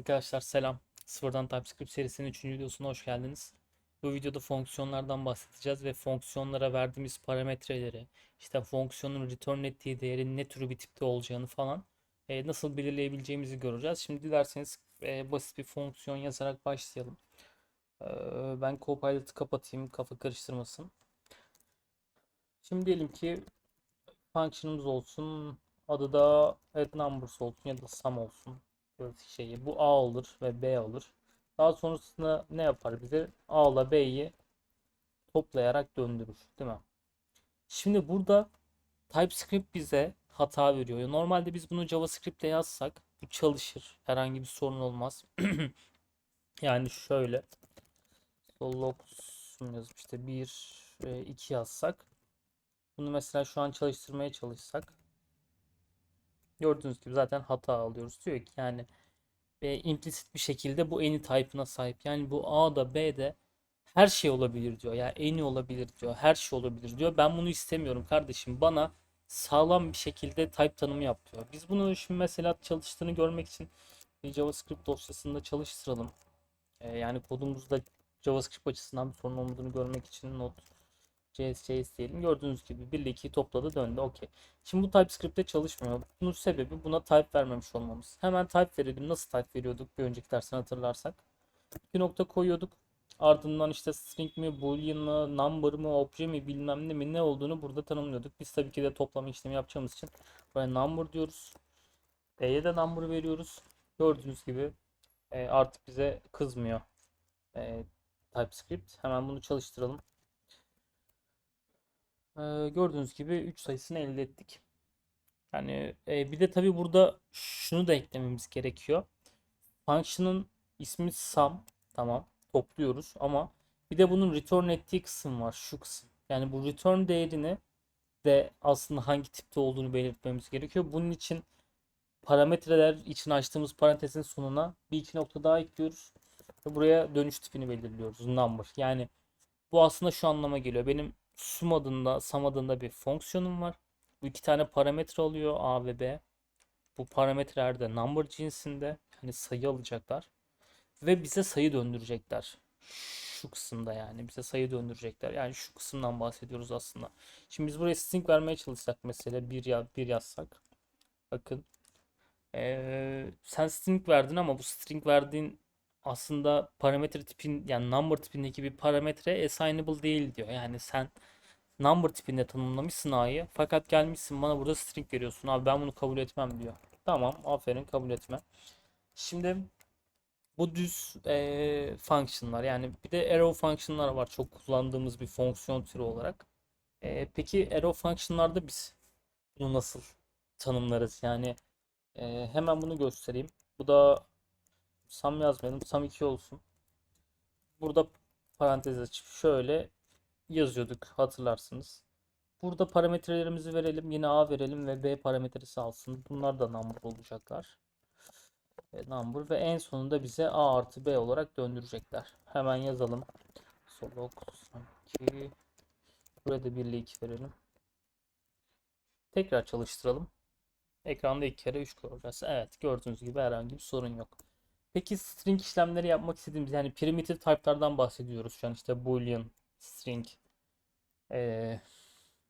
Arkadaşlar selam. Sıfırdan TypeScript serisinin 3. videosuna hoş geldiniz. Bu videoda fonksiyonlardan bahsedeceğiz ve fonksiyonlara verdiğimiz parametreleri, işte fonksiyonun return ettiği değerin ne türü bir tipte olacağını falan e, nasıl belirleyebileceğimizi göreceğiz. Şimdi dilerseniz e, basit bir fonksiyon yazarak başlayalım. E, ben Copilot'ı kapatayım, kafa karıştırmasın. Şimdi diyelim ki function'ımız olsun. Adı da add numbers olsun ya da sum olsun şeyi bu A olur ve B olur. Daha sonrasında ne yapar bize? A ile B'yi toplayarak döndürür, değil mi? Şimdi burada TypeScript bize hata veriyor. Normalde biz bunu JavaScript'te yazsak bu çalışır. Herhangi bir sorun olmaz. yani şöyle Solox yazmıştı 1 2 yazsak bunu mesela şu an çalıştırmaya çalışsak Gördüğünüz gibi zaten hata alıyoruz. Diyor ki yani e, implicit bir şekilde bu any type'ına sahip. Yani bu A'da B'de her şey olabilir diyor. Yani any olabilir diyor. Her şey olabilir diyor. Ben bunu istemiyorum kardeşim. Bana sağlam bir şekilde type tanımı yap diyor. Biz bunu şimdi mesela çalıştığını görmek için bir JavaScript dosyasında çalıştıralım. E, yani kodumuzda JavaScript açısından bir sorun olmadığını görmek için not JS, JS diyelim. Gördüğünüz gibi 1 ile 2'yi topladı döndü. Okey. Şimdi bu TypeScript'te çalışmıyor. Bunun sebebi buna type vermemiş olmamız. Hemen type verelim. Nasıl type veriyorduk bir önceki dersten hatırlarsak. Bir nokta koyuyorduk. Ardından işte string mi, boolean mı, number mı, obje mi bilmem ne mi ne olduğunu burada tanımlıyorduk. Biz tabii ki de toplama işlemi yapacağımız için buraya number diyoruz. B'ye de number veriyoruz. Gördüğünüz gibi e, artık bize kızmıyor e, TypeScript. Hemen bunu çalıştıralım. Ee, gördüğünüz gibi 3 sayısını elde ettik. Yani e, bir de tabii burada şunu da eklememiz gerekiyor. Function'ın ismi sum. Tamam. Topluyoruz ama bir de bunun return ettiği kısım var. Şu kısım. Yani bu return değerini de aslında hangi tipte olduğunu belirtmemiz gerekiyor. Bunun için parametreler için açtığımız parantezin sonuna bir iki nokta daha ekliyoruz. Ve buraya dönüş tipini belirliyoruz. Number. Yani bu aslında şu anlama geliyor. Benim sum adında, sum adında bir fonksiyonum var. Bu iki tane parametre alıyor a ve b. Bu parametreler de number cinsinde. Hani sayı alacaklar. Ve bize sayı döndürecekler. Şu kısımda yani bize sayı döndürecekler. Yani şu kısımdan bahsediyoruz aslında. Şimdi biz buraya string vermeye çalışsak mesela bir ya bir yazsak. Bakın. Ee, sen string verdin ama bu string verdiğin aslında parametre tipin yani number tipindeki bir parametre assignable değil diyor. Yani sen number tipinde tanımlamışsın A'yı fakat gelmişsin bana burada string veriyorsun. Abi ben bunu kabul etmem diyor. Tamam aferin kabul etme. Şimdi bu düz e, functionlar yani bir de arrow functionlar var çok kullandığımız bir fonksiyon türü olarak. E, peki arrow functionlarda biz bunu nasıl tanımlarız? Yani e, hemen bunu göstereyim. Bu da sum yazmayalım. Sum 2 olsun. Burada parantez açıp şöyle yazıyorduk hatırlarsınız. Burada parametrelerimizi verelim. Yine A verelim ve B parametresi alsın. Bunlar da number olacaklar. E, number ve en sonunda bize A artı B olarak döndürecekler. Hemen yazalım. Solok 2 Buraya da 1 ile 2 verelim. Tekrar çalıştıralım. Ekranda iki kere 3 göreceğiz. Evet gördüğünüz gibi herhangi bir sorun yok. Peki string işlemleri yapmak istediğimiz yani primitive type'lardan bahsediyoruz şu an işte boolean, string, e,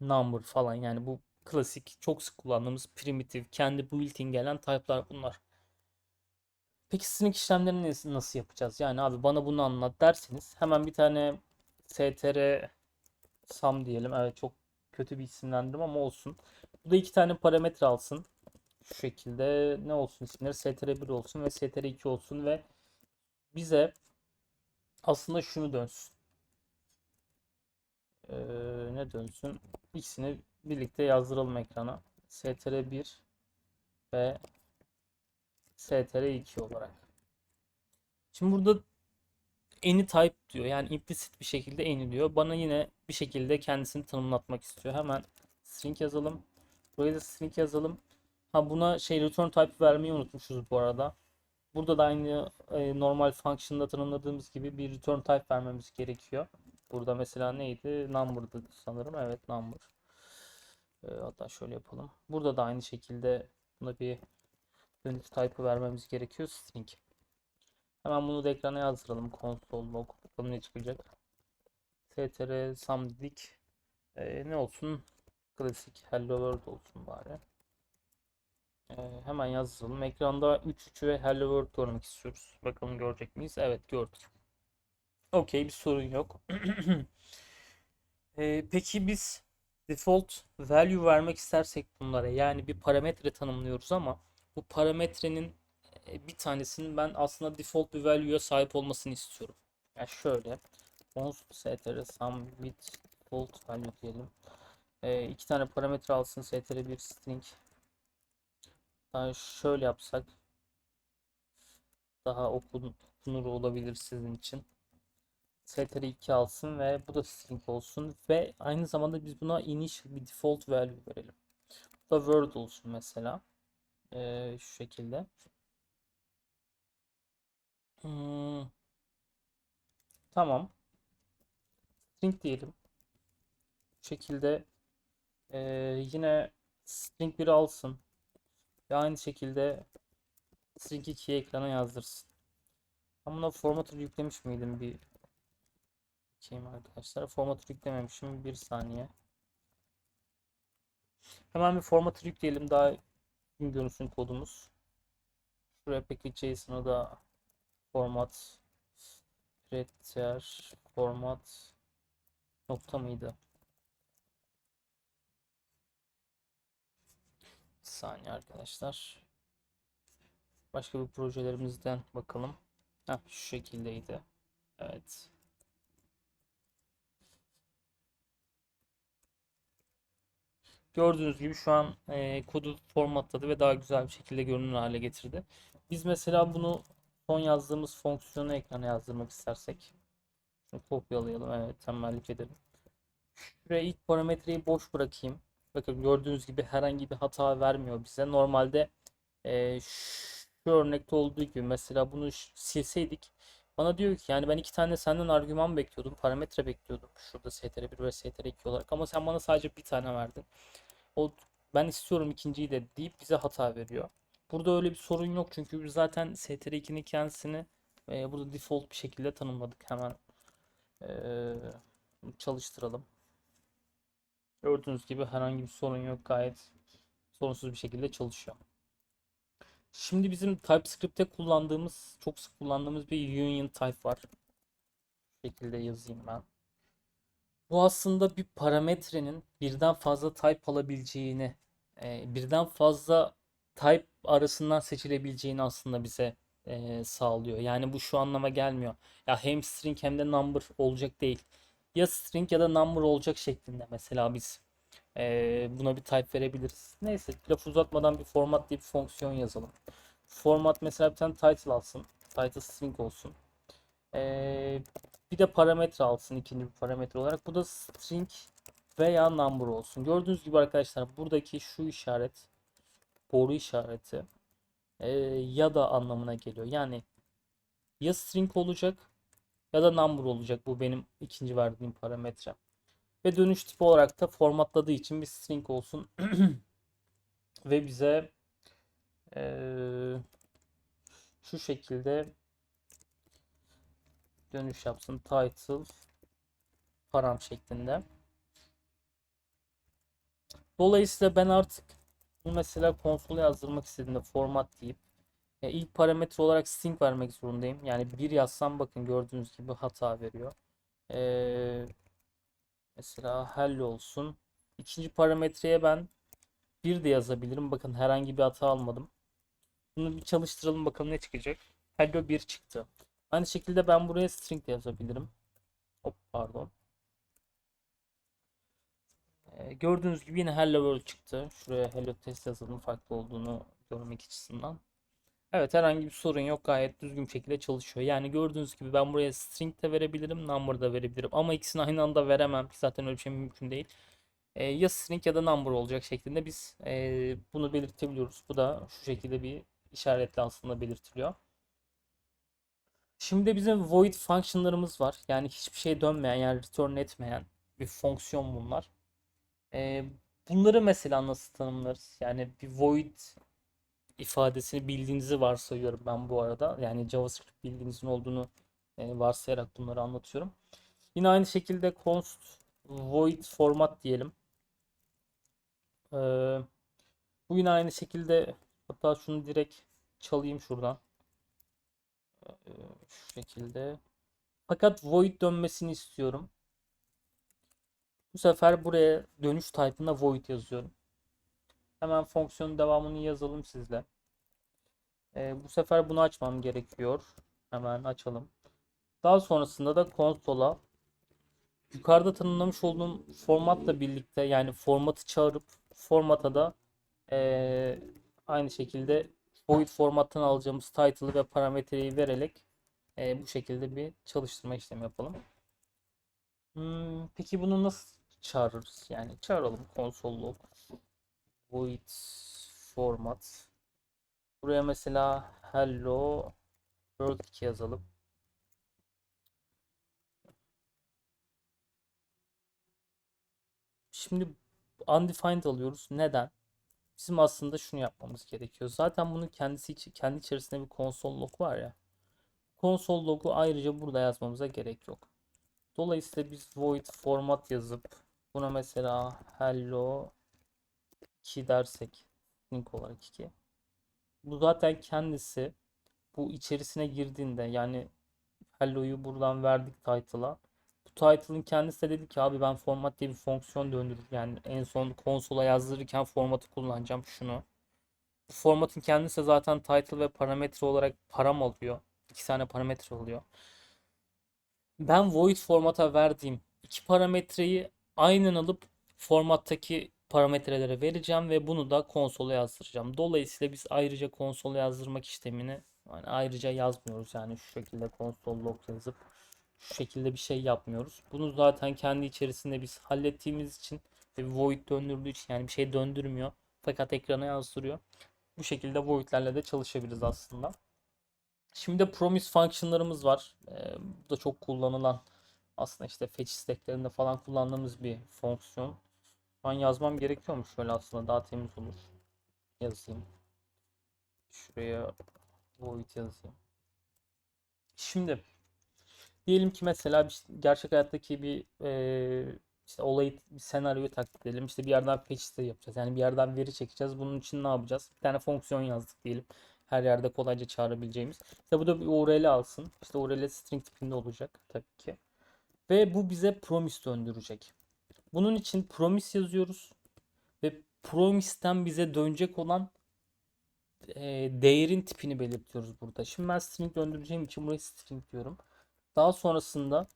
number falan yani bu klasik çok sık kullandığımız primitive kendi built-in gelen type'lar bunlar. Peki string işlemlerini nasıl yapacağız? Yani abi bana bunu anlat derseniz hemen bir tane str sum diyelim. Evet çok kötü bir isimlendirme ama olsun. Bu da iki tane parametre alsın. Şu şekilde ne olsun isimleri str1 olsun ve str2 olsun ve bize aslında şunu dönsün. Ee, ne dönsün? İkisini birlikte yazdıralım ekrana. str1 ve str2 olarak. Şimdi burada any type diyor. Yani implicit bir şekilde any diyor. Bana yine bir şekilde kendisini tanımlatmak istiyor. Hemen string yazalım. Buraya da string yazalım. Ha buna şey return type vermeyi unutmuşuz bu arada. Burada da aynı e, normal function'da tanımladığımız gibi bir return type vermemiz gerekiyor. Burada mesela neydi? Number'dı sanırım. Evet number. E, hatta şöyle yapalım. Burada da aynı şekilde buna bir dönüş type'ı vermemiz gerekiyor. String. Hemen bunu da ekrana yazdıralım konsol log. Bakalım ne çıkacak. str sum dedik. Ee, ne olsun? Klasik hello world olsun bari. Ee, hemen yazdıralım. Ekranda 3 3 ve hello world görmek istiyoruz. Bakalım görecek miyiz? Evet gördük. Okey bir sorun yok. Ee, peki biz default value vermek istersek bunlara yani bir parametre tanımlıyoruz ama bu parametrenin e, bir tanesinin ben aslında default bir value'ya sahip olmasını istiyorum. Yani şöyle const str sum with default value diyelim. E, iki tane parametre alsın str bir string. Daha şöyle yapsak daha okun, okunur olabilir sizin için. str 2 alsın ve bu da string olsun ve aynı zamanda biz buna initial bir default value verelim. Bu da word olsun mesela. E, şu şekilde. Hmm. Tamam. String diyelim. Bu şekilde e, yine string 1 alsın. Ve aynı şekilde string 2'yi ekrana yazdırsın. Ben buna formatı yüklemiş miydim bir bakayım arkadaşlar. Formatı yüklememişim. Bir saniye. Hemen bir formatı yükleyelim. Daha gün görünsün kodumuz. Şuraya peki JSON'ı da format preter format nokta mıydı? Saniye arkadaşlar. Başka bir projelerimizden bakalım. Heh, şu şekildeydi. Evet. Gördüğünüz gibi şu an e, kodu formatladı ve daha güzel bir şekilde görünür hale getirdi. Biz mesela bunu son yazdığımız fonksiyonu ekrana yazdırmak istersek şunu kopyalayalım. Evet tembellik edelim. Şuraya ilk parametreyi boş bırakayım. Bakın gördüğünüz gibi herhangi bir hata vermiyor bize. Normalde e, şu örnekte olduğu gibi mesela bunu silseydik bana diyor ki yani ben iki tane senden argüman bekliyordum. Parametre bekliyordum. Şurada str1 ve str2 olarak ama sen bana sadece bir tane verdin. O ben istiyorum ikinciyi de deyip bize hata veriyor. Burada öyle bir sorun yok çünkü biz zaten str2'nin kendisini e, burada default bir şekilde tanımladık. Hemen e, çalıştıralım. Gördüğünüz gibi herhangi bir sorun yok. Gayet sorunsuz bir şekilde çalışıyor. Şimdi bizim TypeScript'te kullandığımız, çok sık kullandığımız bir union type var. Bu şekilde yazayım ben. Bu aslında bir parametrenin birden fazla type alabileceğini, e, birden fazla type arasından seçilebileceğini aslında bize e, sağlıyor. Yani bu şu anlama gelmiyor. Ya hem string hem de number olacak değil. Ya string ya da number olacak şeklinde mesela biz e, buna bir type verebiliriz. Neyse laf uzatmadan bir format diye bir fonksiyon yazalım. Format mesela bir tane title alsın. Title string olsun. E, bir de parametre alsın ikinci bir parametre olarak. Bu da string veya number olsun. Gördüğünüz gibi arkadaşlar buradaki şu işaret boru işareti e, ya da anlamına geliyor. Yani ya string olacak ya da number olacak. Bu benim ikinci verdiğim parametre. Ve dönüş tipi olarak da formatladığı için bir string olsun. Ve bize e, şu şekilde dönüş yapsın. Title param şeklinde. Dolayısıyla ben artık bu mesela konsola yazdırmak istediğimde format deyip e, ilk parametre olarak string vermek zorundayım. Yani bir yazsam bakın gördüğünüz gibi hata veriyor. E, mesela hello olsun. İkinci parametreye ben bir de yazabilirim. Bakın herhangi bir hata almadım. Bunu bir çalıştıralım bakalım ne çıkacak. Hello 1 çıktı. Aynı şekilde ben buraya string de yazabilirim. Hop pardon. Ee, gördüğünüz gibi yine Hello World çıktı. Şuraya Hello Test yazalım farklı olduğunu görmek açısından. Evet herhangi bir sorun yok. Gayet düzgün şekilde çalışıyor. Yani gördüğünüz gibi ben buraya string de verebilirim, number da verebilirim. Ama ikisini aynı anda veremem. Zaten öyle bir şey mümkün değil. Ee, ya string ya da number olacak şeklinde biz e, bunu belirtebiliyoruz. Bu da şu şekilde bir işaretle aslında belirtiliyor. Şimdi bizim void functionlarımız var. Yani hiçbir şey dönmeyen yani return etmeyen bir fonksiyon bunlar. Ee, bunları mesela nasıl tanımlarız? Yani bir void ifadesini bildiğinizi varsayıyorum ben bu arada. Yani JavaScript bildiğinizin olduğunu e, varsayarak bunları anlatıyorum. Yine aynı şekilde const void format diyelim. Ee, bu yine aynı şekilde hatta şunu direkt çalayım şuradan. Ee, şu şekilde. Fakat void dönmesini istiyorum. Bu sefer buraya dönüş type'ına void yazıyorum. Hemen fonksiyonun devamını yazalım sizle. Ee, bu sefer bunu açmam gerekiyor. Hemen açalım. Daha sonrasında da konsola yukarıda tanımlamış olduğum formatla birlikte yani formatı çağırıp formata da ee, aynı şekilde void formattan alacağımız title'ı ve parametreyi vererek ee, bu şekilde bir çalıştırma işlemi yapalım. Hmm, peki bunu nasıl çağırırız? Yani çağıralım console log void format buraya mesela hello world 2 yazalım. Şimdi undefined alıyoruz. Neden? Bizim aslında şunu yapmamız gerekiyor. Zaten bunun kendisi için kendi içerisinde bir console log var ya. Console logu ayrıca burada yazmamıza gerek yok. Dolayısıyla biz void format yazıp buna mesela hello 2 dersek link olarak 2. Bu zaten kendisi bu içerisine girdiğinde yani hello'yu buradan verdik title'a. Bu title'ın kendisi de dedi ki abi ben format diye bir fonksiyon döndürür. Yani en son konsola yazdırırken formatı kullanacağım şunu. Bu formatın kendisi zaten title ve parametre olarak param alıyor. İki tane parametre oluyor. Ben void formata verdiğim iki parametreyi aynen alıp formattaki parametrelere vereceğim ve bunu da konsola yazdıracağım. Dolayısıyla biz ayrıca konsola yazdırmak işlemini yani ayrıca yazmıyoruz. Yani şu şekilde console log yazıp şu şekilde bir şey yapmıyoruz. Bunu zaten kendi içerisinde biz hallettiğimiz için ve void döndürdüğü için yani bir şey döndürmüyor. Fakat ekrana yazdırıyor. Bu şekilde void'lerle de çalışabiliriz aslında. Şimdi de promise function'larımız var. Ee, bu da çok kullanılan aslında işte fetch stack'lerinde falan kullandığımız bir fonksiyon. Şu an yazmam gerekiyormuş şöyle aslında daha temiz olur. Yazayım. Şuraya void yazayım. Şimdi diyelim ki mesela bir, gerçek hayattaki bir e, işte olayı bir senaryoyu taklit edelim. İşte bir yerden fetch state yapacağız. Yani bir yerden veri çekeceğiz. Bunun için ne yapacağız? Bir tane fonksiyon yazdık diyelim. Her yerde kolayca çağırabileceğimiz. İşte bu da bir URL alsın. İşte URL string tipinde olacak tabii ki. Ve bu bize promise döndürecek. Bunun için promise yazıyoruz. Ve promise'ten bize dönecek olan e, değerin tipini belirtiyoruz burada. Şimdi ben string döndüreceğim için buraya string diyorum. Daha sonrasında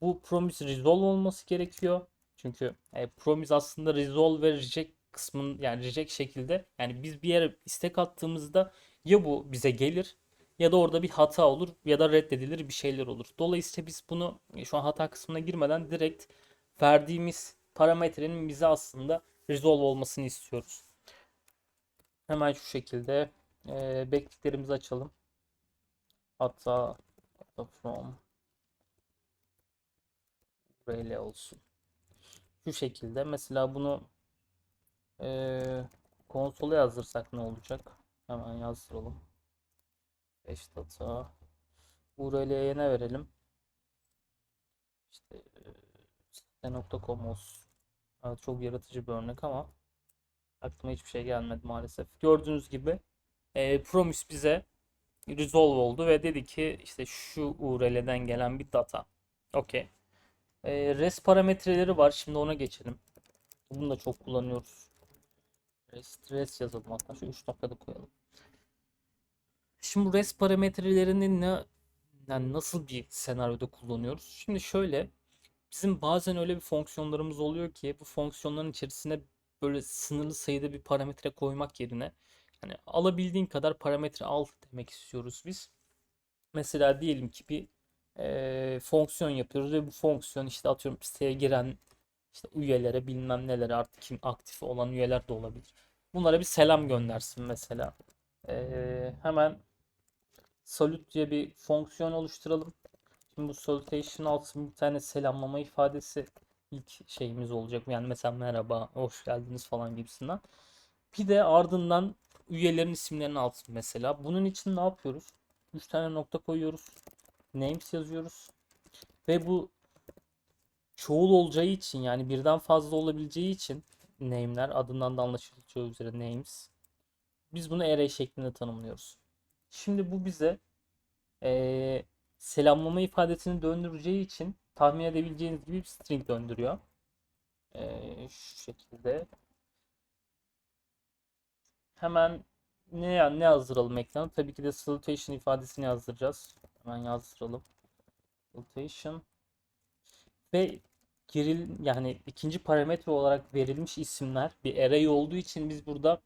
bu promise resolve olması gerekiyor. Çünkü e, promise aslında resolve ve reject kısmın yani reject şekilde yani biz bir yere istek attığımızda ya bu bize gelir ya da orada bir hata olur ya da reddedilir bir şeyler olur. Dolayısıyla biz bunu e, şu an hata kısmına girmeden direkt verdiğimiz parametrenin bize aslında resolve olmasını istiyoruz. Hemen şu şekilde e, backticklerimizi açalım. Hatta, hatta from böyle olsun. Şu şekilde mesela bunu e, konsola yazdırsak ne olacak? Hemen yazdıralım. 5 data URL'ye ne verelim? İşte site.com olsun. Evet, çok yaratıcı bir örnek ama aklıma hiçbir şey gelmedi maalesef. Gördüğünüz gibi e, Promise bize resolve oldu ve dedi ki işte şu URL'den gelen bir data. Okey. E, REST parametreleri var. Şimdi ona geçelim. Bunu da çok kullanıyoruz. REST, REST yazalım hatta şu 3 dakikada koyalım. Şimdi bu REST parametrelerini ne yani nasıl bir senaryoda kullanıyoruz? Şimdi şöyle bizim bazen öyle bir fonksiyonlarımız oluyor ki bu fonksiyonların içerisine böyle sınırlı sayıda bir parametre koymak yerine hani alabildiğin kadar parametre al demek istiyoruz biz. Mesela diyelim ki bir e, fonksiyon yapıyoruz ve bu fonksiyon işte atıyorum siteye giren işte üyelere bilmem nelere artık kim aktif olan üyeler de olabilir. Bunlara bir selam göndersin mesela. E, hemen salute diye bir fonksiyon oluşturalım. Şimdi bu salutation altında bir tane selamlama ifadesi ilk şeyimiz olacak. Yani mesela merhaba, hoş geldiniz falan gibisinden. Bir de ardından üyelerin isimlerini alsın mesela. Bunun için ne yapıyoruz? 3 tane nokta koyuyoruz. Names yazıyoruz. Ve bu çoğul olacağı için yani birden fazla olabileceği için name'ler adından da anlaşılacağı üzere names. Biz bunu array şeklinde tanımlıyoruz. Şimdi bu bize eee, selamlama ifadesini döndüreceği için tahmin edebileceğiniz gibi bir string döndürüyor. Eee, şu şekilde. Hemen ne ne yazdıralım ekrana? Tabii ki de salutation ifadesini yazdıracağız. Hemen yazdıralım. Salutation ve giril yani ikinci parametre olarak verilmiş isimler bir array olduğu için biz burada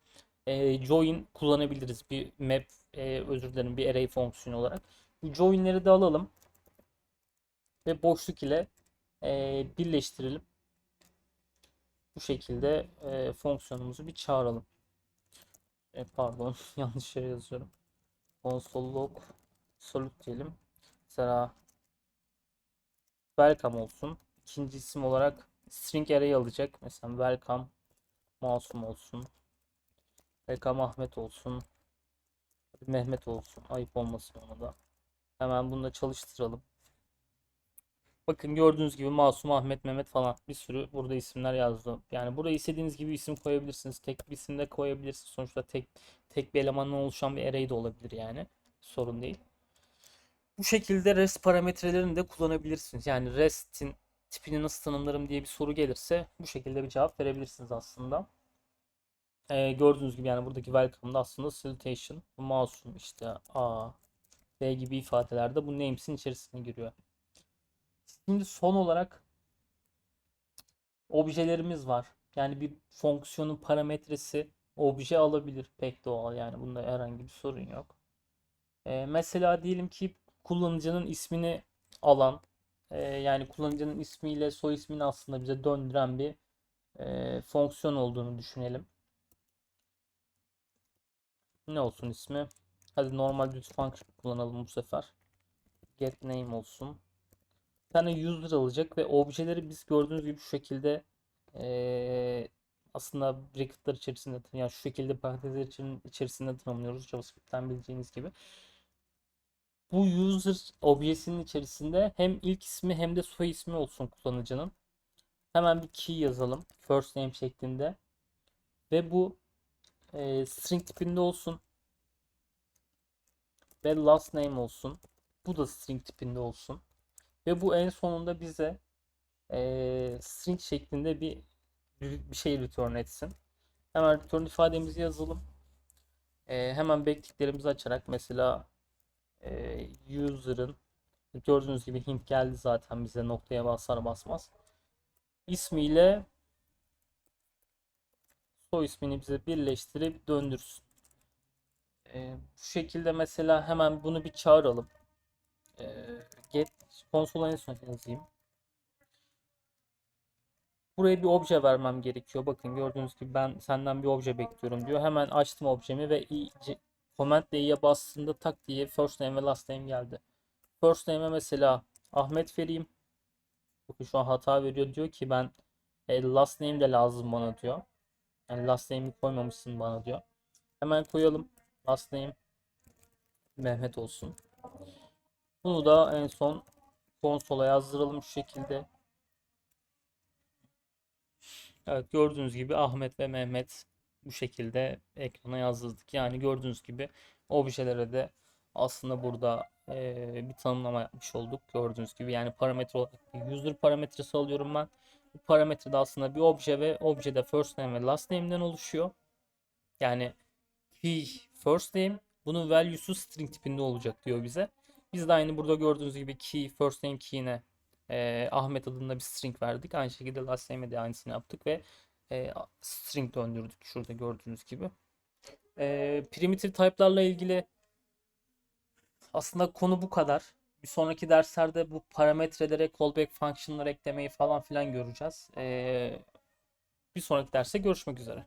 e, join kullanabiliriz bir map e, özür dilerim bir array fonksiyonu olarak. Bu join'leri de alalım ve boşluk ile e, birleştirelim. Bu şekilde e, fonksiyonumuzu bir çağıralım. E, pardon yanlış yere yazıyorum. Console log solute diyelim. Mesela welcome olsun. İkinci isim olarak string array alacak. Mesela welcome masum olsun. Welcome Ahmet olsun. Mehmet olsun. Ayıp olmasın ona da. Hemen bunu da çalıştıralım. Bakın gördüğünüz gibi Masum, Ahmet, Mehmet falan bir sürü burada isimler yazdı. Yani buraya istediğiniz gibi isim koyabilirsiniz. Tek bir isim de koyabilirsiniz. Sonuçta tek tek bir elemandan oluşan bir array de olabilir yani. Sorun değil. Bu şekilde REST parametrelerini de kullanabilirsiniz. Yani REST'in tipini nasıl tanımlarım diye bir soru gelirse bu şekilde bir cevap verebilirsiniz aslında. Ee, gördüğünüz gibi yani buradaki welcome'da aslında salutation, masum işte A, B gibi ifadelerde bu names'in içerisine giriyor. Şimdi son olarak objelerimiz var. Yani bir fonksiyonun parametresi obje alabilir. Pek doğal yani bunda herhangi bir sorun yok. Ee, mesela diyelim ki kullanıcının ismini alan e, yani kullanıcının ismiyle soy ismini aslında bize döndüren bir e, fonksiyon olduğunu düşünelim. Ne olsun ismi? Hadi normal düz function kullanalım bu sefer. Get name olsun. Bir tane user alacak ve objeleri biz gördüğünüz gibi şu şekilde e, aslında bracketler içerisinde yani şu şekilde parantezler için- içerisinde tanımlıyoruz JavaScript'ten bileceğiniz gibi. Bu user objesinin içerisinde hem ilk ismi hem de soy ismi olsun kullanıcının. Hemen bir key yazalım. First name şeklinde. Ve bu e, string tipinde olsun. Ve last name olsun. Bu da string tipinde olsun. Ve bu en sonunda bize e, string şeklinde bir bir şey return etsin. Hemen return ifademizi yazalım. E, hemen backticklerimizi açarak mesela e, user'ın gördüğünüz gibi hint geldi zaten bize noktaya basar basmaz. İsmiyle soy ismini bize birleştirip döndürsün. E, bu şekilde mesela hemen bunu bir çağıralım. E, get konsola en yazayım. Buraya bir obje vermem gerekiyor. Bakın gördüğünüz gibi ben senden bir obje bekliyorum diyor. Hemen açtım objemi ve i, c, command D'ye bastığımda tak diye first name ve last name geldi. First name'e mesela Ahmet vereyim. Bakın şu an hata veriyor. Diyor ki ben e, last name de lazım bana diyor. Yani last name'i koymamışsın bana diyor. Hemen koyalım. Last name Mehmet olsun. Bunu da en son konsola yazdıralım şu şekilde. Evet gördüğünüz gibi Ahmet ve Mehmet bu şekilde ekrana yazdırdık. Yani gördüğünüz gibi objelere de aslında burada eee, bir tanımlama yapmış olduk. Gördüğünüz gibi yani parametre olarak user parametresi alıyorum ben. Bu parametre de aslında bir obje ve objede first name ve last name'den oluşuyor. Yani key first name bunun value'su string tipinde olacak diyor bize. Biz de aynı burada gördüğünüz gibi key first name key'ine e, Ahmet adında bir string verdik. Aynı şekilde last name'e de aynısını yaptık ve e, string döndürdük şurada gördüğünüz gibi. E, primitive type'larla ilgili aslında konu bu kadar. Bir sonraki derslerde bu parametrelere callback function'lar eklemeyi falan filan göreceğiz. E, bir sonraki derste görüşmek üzere.